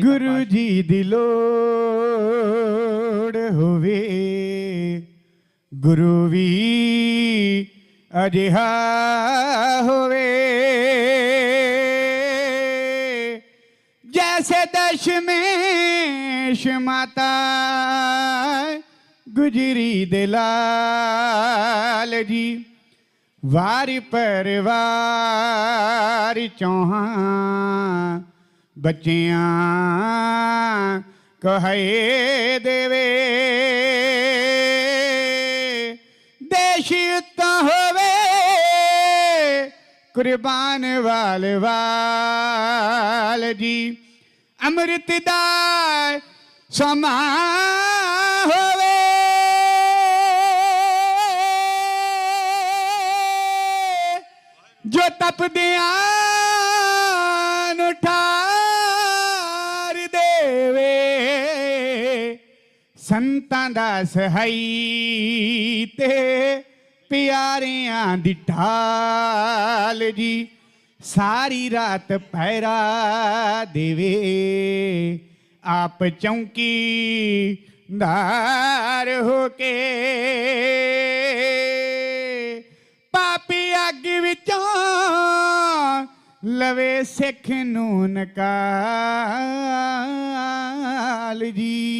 ਗੁਰੂ ਜੀ ਦੀ ਲੋੜ ਹੋਵੇ। ਗੁਰੂ ਵੀ ਅਜਿਹਾ ਹੋਵੇ। ਜੈਸੇ ਦਸ਼ਮੇਸ਼ ਮਾਤਾ ਗੁਜਰੀ ਦੇ ਲਾਲ ਜੀ ਵਾਰੀ ਪਰਿਵਾਰ ਚੋਹਾਂ ਬੱਚਿਆਂ ਕਹੇ ਦੇਵੇ, ਦੇਸ਼ ਉੱਤਾ ਹੋਵੇ, ਕੁਰਬਾਨ ਵਾਲ ਵਾਲ ਜੀ। ਅੰਮ੍ਰਿਤ ਦਾ ਸਮਾ ਹੋਵੇ। ਜੋ ਤਪਦਿਆਂ ਸੰਤਾਂ ਦਾ ਸਹਾਈ ਤੇ ਪਿਆਰਿਆਂ ਦੀ ਢਾਲ ਜੀ। ਸਾਰੀ ਰਾਤ ਪਹਿਰਾ ਦੇਵੇ, ਆਪ ਚੌਂਕੀ ਦਾਰ ਹੋ ਕੇ। ਪਾਪੀ ਅੱਗ ਵਿੱਚੋਂ ਲਵੇ ਸਿੱਖ ਨੂੰ ਨਕਾਲ ਜੀ।